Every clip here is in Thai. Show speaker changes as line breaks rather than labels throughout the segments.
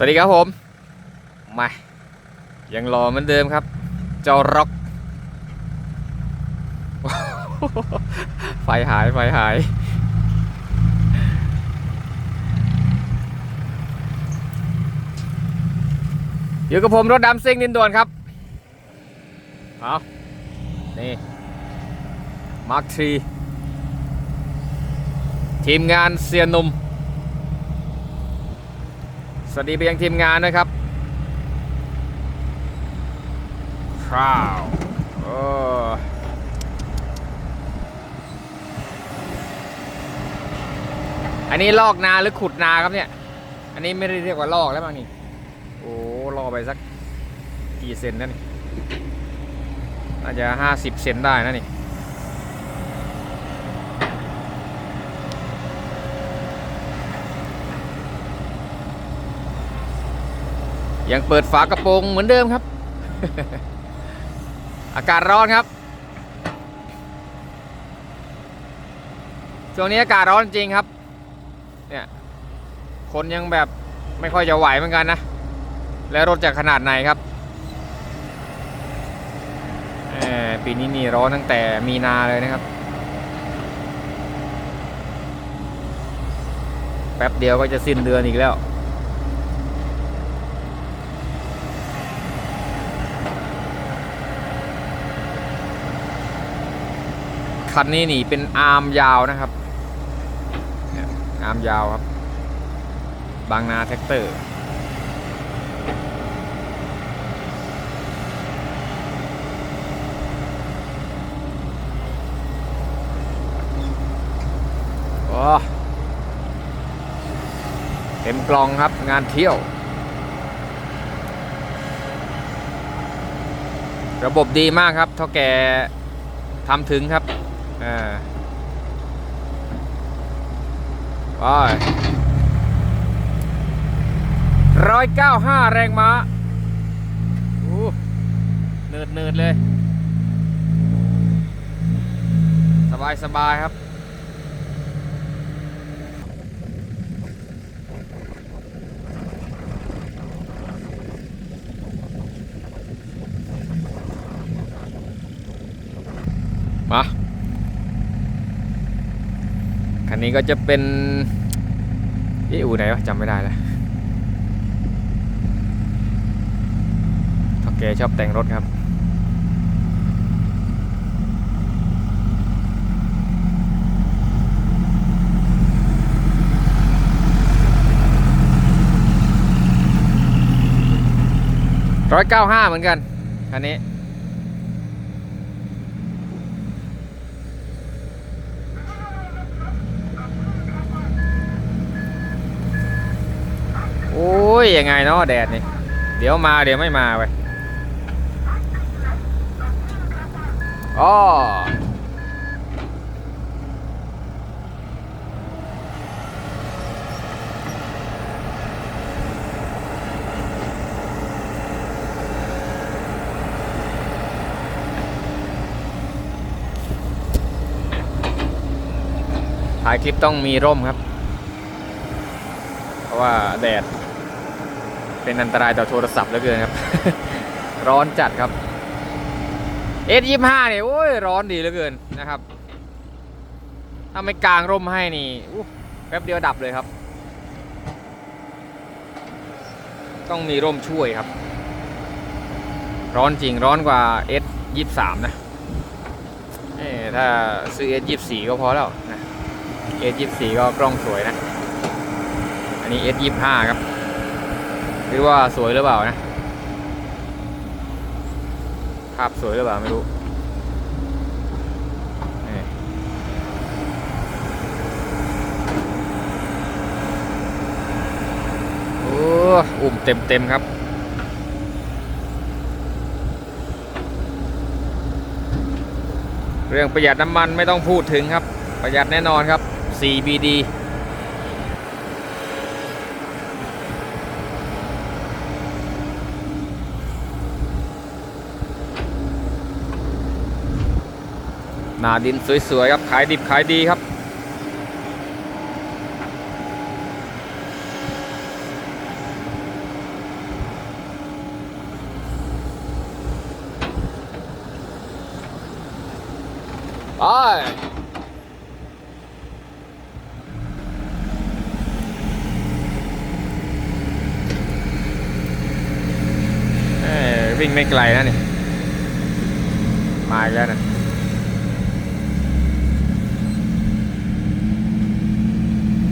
สวัสดีครับผม มา ยังรอเหมือนเดิมครับ เจ้าร็อก ไฟหาย ไฟหาย อยู่กับผมรถดำซิ่งดินด่วนครับ เอานี่ มาร์คทีทีมงานเซียนนุ่ม วัสดีไปยังทีมงานนะครับคราวโอ้อันนี้ลอกนาหรือขุดนาครับเนี่ย อันนี้ไม่ได้เรียกว่าลอกแล้วมั้งนี่ โอ้ลอกไปสักกี่เซนนั่นนี่น่าจะห้าสิบเซนได้นะนี่ ยังเปิดฝากระโปรงเหมือนเดิมครับ อากาศร้อนครับ ช่วงนี้อากาศร้อนจริงครับ เนี่ย คนยังแบบไม่ค่อยจะไหวเหมือนกันนะ แล้วรถจะขนาดไหนครับปีนี้นี่ร้อนตั้งแต่มีนาเลยนะครับ แป๊บเดียวก็จะสิ้นเดือนอีกแล้ว คันนี้นี่เป็นอาร์มยาวนะครับเนี่ยอาร์มยาวครับ บางนาแท็กเตอร์ โอ้เต็มกลองครับงานเที่ยว ระบบดีมากครับเท่าแกทำถึงครับ อ่าไปร้อยเก้าห้าแรงม้าอู้เนิดเนิดๆเลย สบายสบายครับ นนี้ก็จะเป็นอ๊ะอูไหนวะจำไม่ได้แล้วโอเคชอบแต่งรถครับร้อยเก้าห้าเหมือนกันคันนี้ โอ้ ยยังไงเนาะแดดนี่ เดี๋ยวมาเดี๋ยวไม่มาไปอ๋อถ่ายคลิปต้องมีร่มครับ เพราะว่าแดด เป็นอันตรายต่อโทรศัพท์เหลือเกินครับ ร้อนจัดครับ S ยี่ห้าเนี่ยโอ้ยร้อนดีเหลือเกินนะครับ ถ้าไม่กางร่มให้นี่แป๊บเดียวดับเลยครับ ต้องมีร่มช่วยครับ ร้อนจริงร้อนกว่า S ยี่สามนะถ้าซื้อ S ยี่สี่ก็พอแล้วนะ S ยี่สี่ก็กล้องสวยนะ อันนี้ S ยี่ห้าครับ ไม่ว่าสวยหรือเปล่านะ ภาพสวยหรือเปล่าไม่รู้อุ่มเต็มเต็มครับ เรื่องประหยัดน้ำมันไม่ต้องพูดถึงครับ ประหยัดแน่นอนครับ 4BD นาดินสวยๆครับ ขายดิบขายดีครับไปวิ่งไม่ไกลนะนี่ มาแล้วนะ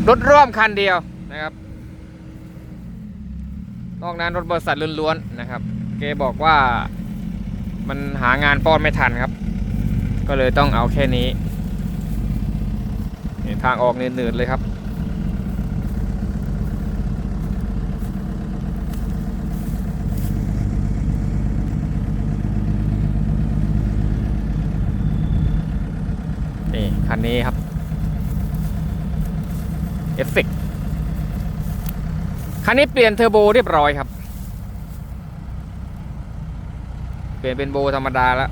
รถร่วมคันเดียวนะครับ นอกนั้นรถบริษัทล้วนๆนะครับ เกบอกว่ามันหางานป้อนไม่ทันครับ ก็เลยต้องเอาแค่นี้นี่ทางออกเนืดๆเลยครับ นี่คันนี้ครับ เอฟเฟกคันนี้เปลี่ยนเทอร์โบเรียบร้อยครับ เปลี่ยนเป็นโบธรรมดาแล้ว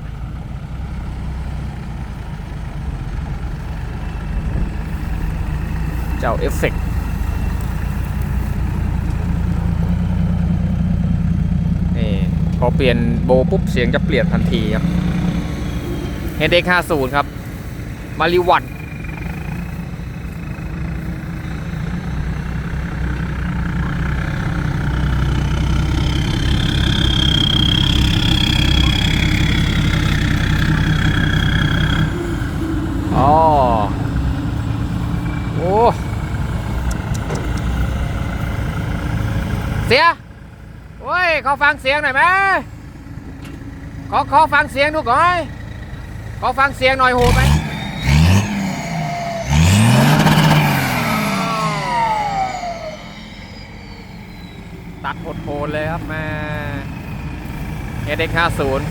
เจ้าเอฟเฟกนี่พอเปลี่ยนโบปุ๊บเสียงจะเปลี่ยนทันทีครับเฮดเด็ก50ครับ มาริวัน อ๋อ โอ้ เสียโอ้ยขอฟังเสียงหน่อยไหมขอขอฟังเสียงดูก่อนขอฟังเสียงหน่อยโหดไหมตัดโหดๆเลยครับแม่เอเด็กห้าศูนย์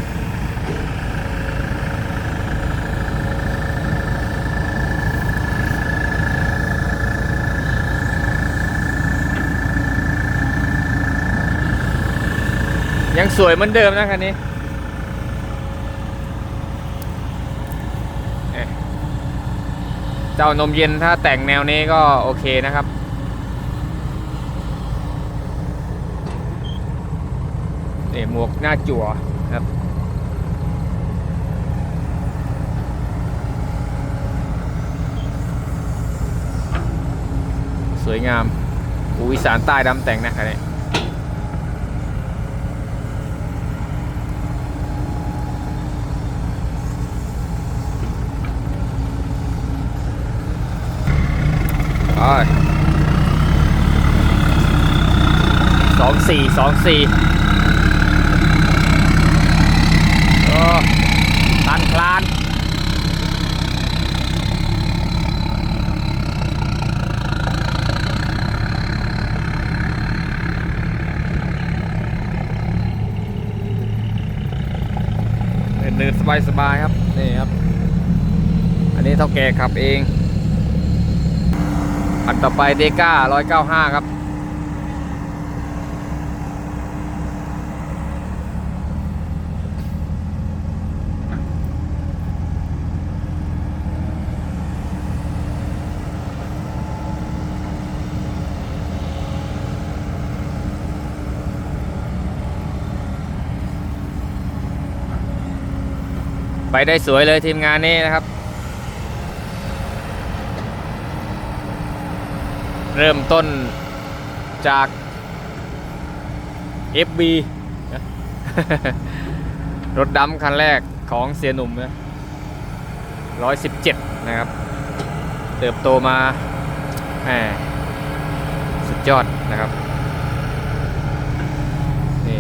สวยเหมือนเดิมนะคันนี้เจ้านมเย็นถ้าแต่งแนวนี้ก็โอเคนะครับ นี่หมวกหน้าจั่วครับสวยงามอูอีสานใต้ดำแต่งนะคันนี้ สองสี่สองสี่โอ้ตันคลานเดินสบายๆครับ นี่ครับ อันนี้เท่าแก่ขับเอง คันต่อไปเดก้าร้อยเก้าห้าครับ ไปได้สวยเลยทีมงานนี้นะครับ เริ่มต้นจาก FB รถดำคันแรกของเสียหนุ่มนะ117 นะครับ เติบโตมาแหมสุดยอดนะครับ นี่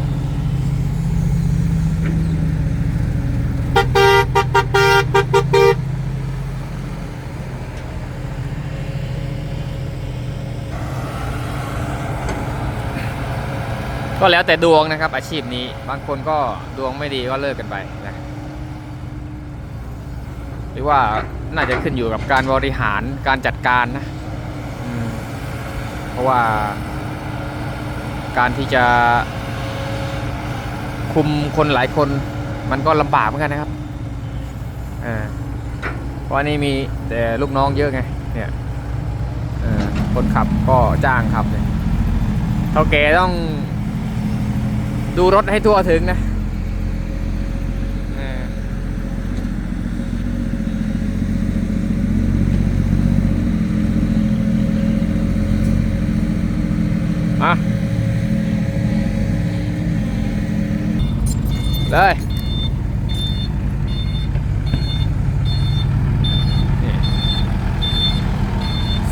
ก็แล้วแต่ดวงนะครับ อาชีพนี้บางคนก็ดวงไม่ดีก็เลิกกันไปนะหรือว่าน่าจะขึ้นอยู่กับการบริหารการจัดการนะเพราะว่า การที่จะคุมคนหลายคนมันก็ลำบากเหมือนกันนะครับเพราะนี่มีแต่ลูกน้องเยอะไง เนี่ยคนขับก็จ้างขับเนี่ยเท่าแกต้อง ดูรถให้ทั่วถึงนะมาเลย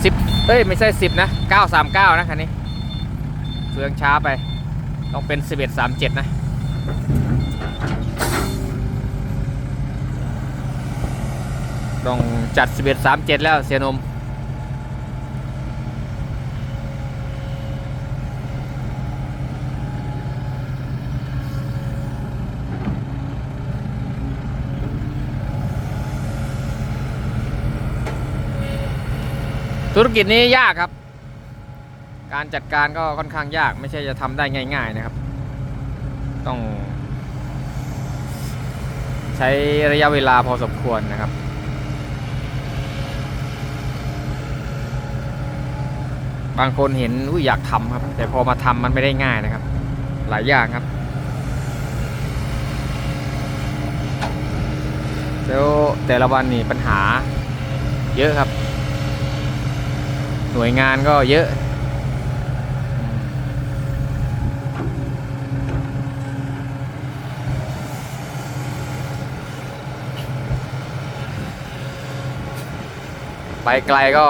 สิบเอ้ย ไม่ใช่สิบนะเก้าสามเก้านะคันนี้เฟืองช้าไป ต้องเป็นสิบเอ็ดสามเจ็ดนะ ต้องจัด 11 37 แล้วเสียนมธุรกิจนี้ยากครับ การจัดการก็ค่อนข้างยากไม่ใช่จะทำได้ง่าย ๆนะครับ ต้อง ใช้ระยะเวลาพอสมควรนะครับบางคนเห็นอยอยากทำครับ แต่พอมาทำมันไม่ได้ง่ายนะครับ หลายอย่างครับแล้วแต่ละวันนี่ปัญหาเยอะครับ หน่วยงานก็เยอะ ไปไกลก็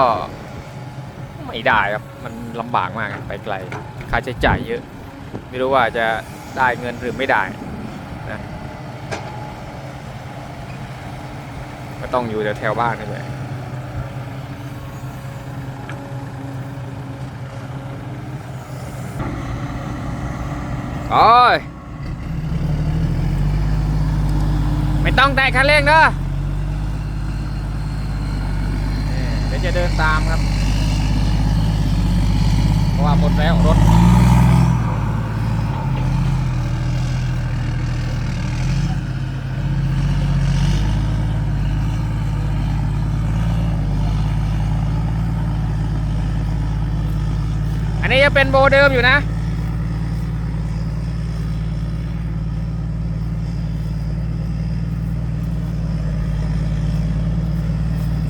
ไม่ได้ครับ มันลำบากมากไปไกล ค่าใช้จ่ายเยอะ ไม่รู้ว่าจะได้เงินหรือไม่ได้นะก็ต้องอยู่แถวๆบ้านนี่แหละโอ้ยไม่ต้องแตะคันเร่งเด้อนี่เดี๋ยว จะเดินตามครับ เพราะว่าหมดแล้วรถอันนี้จะเป็นโบเดิมอยู่นะ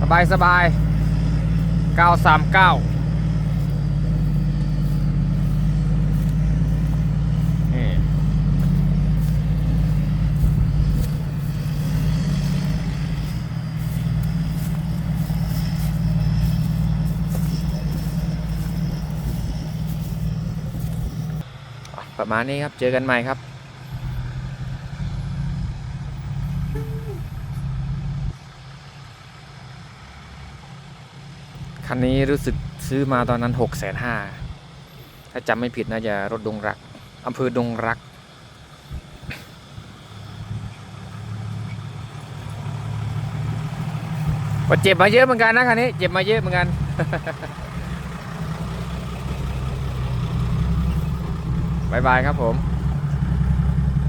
สบายสบาย 939นี่อะประมาณนี้ครับ เจอกันใหม่ครับ คันนี้รู้สึกซื้อมาตอนนั้นหกแสนห้าถ้าจำไม่ผิดน่าจะรถดงรักอำเภอดงรัก ก็เจ็บมาเยอะเหมือนกันนะคันนี้ เจ็บมาเยอะเหมือนกัน บายบายครับผม